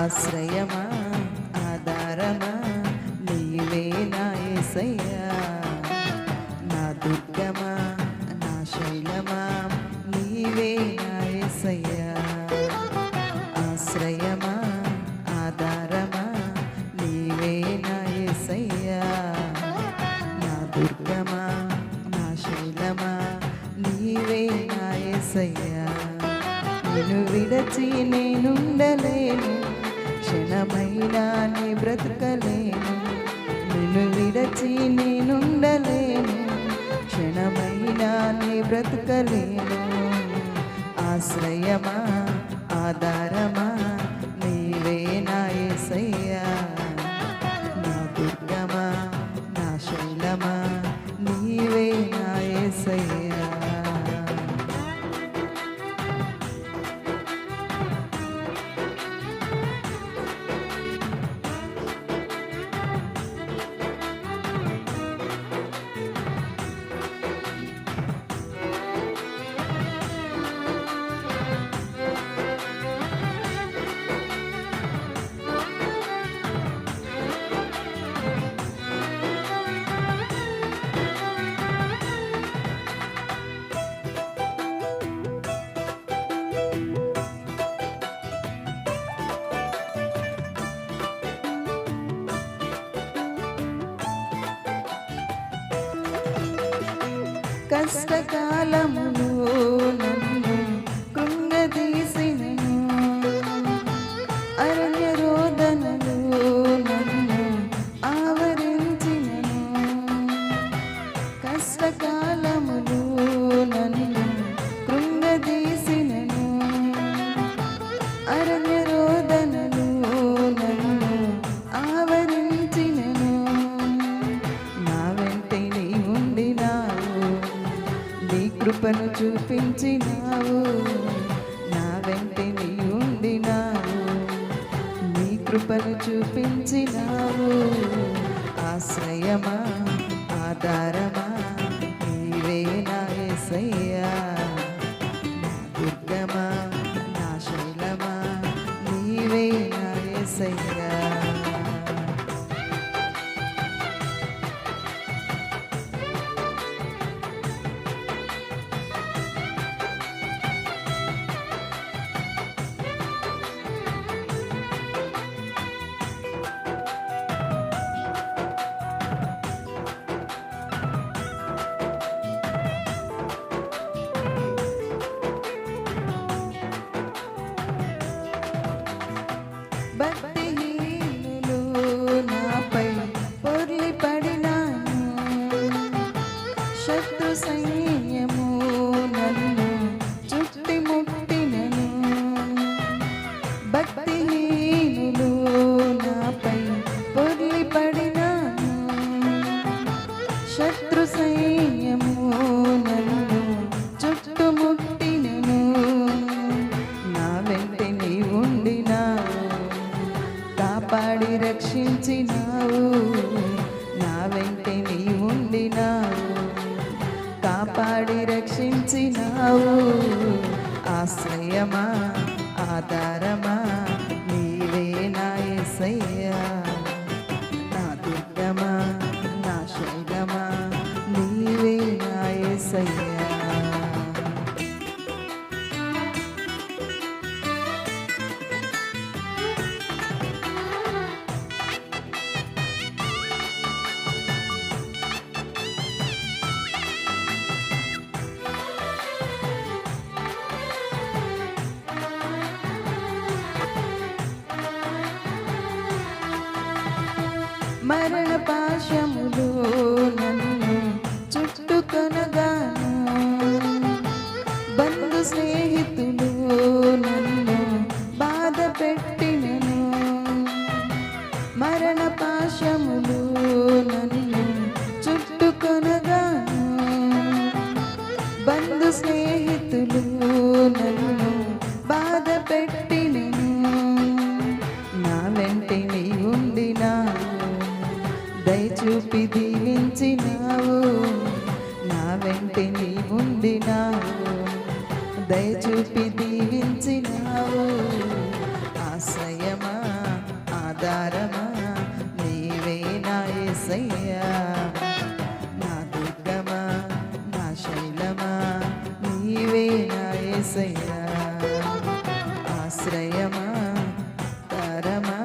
ఆశ్రయమా ఆధారమా? నీవే నా యేసయ్యా నా దుర్గమా నా శైలమా? నీవే నా యేసయ్యా ఆశ్రయమా ఆధారమా? నీవే నా యేసయ్యా నా దుర్గమా నా శైలమా? నీవే నా యేసయ్యా నిన్ను విడచి నేనుండలేను. క్షణమైనా నీ బ్రతకలేను. నిన్ను విడచి నేనుండలేను. క్షణమైనా నీ బ్రతకలేను. ఆశ్రయమా ఆధారమా? కష్టకాలములు నీ కృపను చూపించినావు. నా వెంటనే నీ ఉండినావు. నీ కృపను చూపించినావు. ఆశ్రయమా ఆధారమా శత్రు సైన్యము నన్ను చుట్టుముట్టినను భక్తిహీనులు నాపై పొర్లి పడినాను శత్రు సైన్యము నన్ను చుట్టుముట్టినను నా వెంట నీ ఉండినావు కాపాడి రక్షించినావు. నా వెంట నీ ఉండినావు. కాపాడి రక్షించినావు. ఆశ్రయమా ఆధారమా? మరణ పాశములు నన్ను చుట్టుకొనగాను. బంధు స్నేహితులు నన్ను బాధ పెట్టినను మరణ పాశములు నన్ను దయ చూపి దీవించినావు. ఆశ్రయమా ఆధారమా నీవే నా ఏసయ్యా. నా దుర్గమా నా శైలమా నీవే నా ఏసయ్యా. ఆశ్రయమా తరమా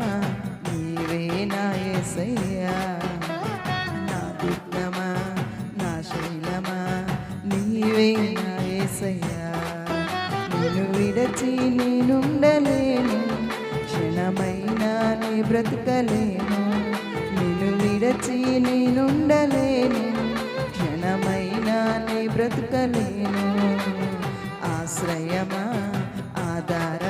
నీవే నా ఏసయ్యా. నా దుర్గమా నా శైలమా నీవే బ్రతకలేను. నిన్ను విడచి నేనుండలేను. క్షణమైనా నే బ్రతకలేను. ఆశ్రయమా ఆధార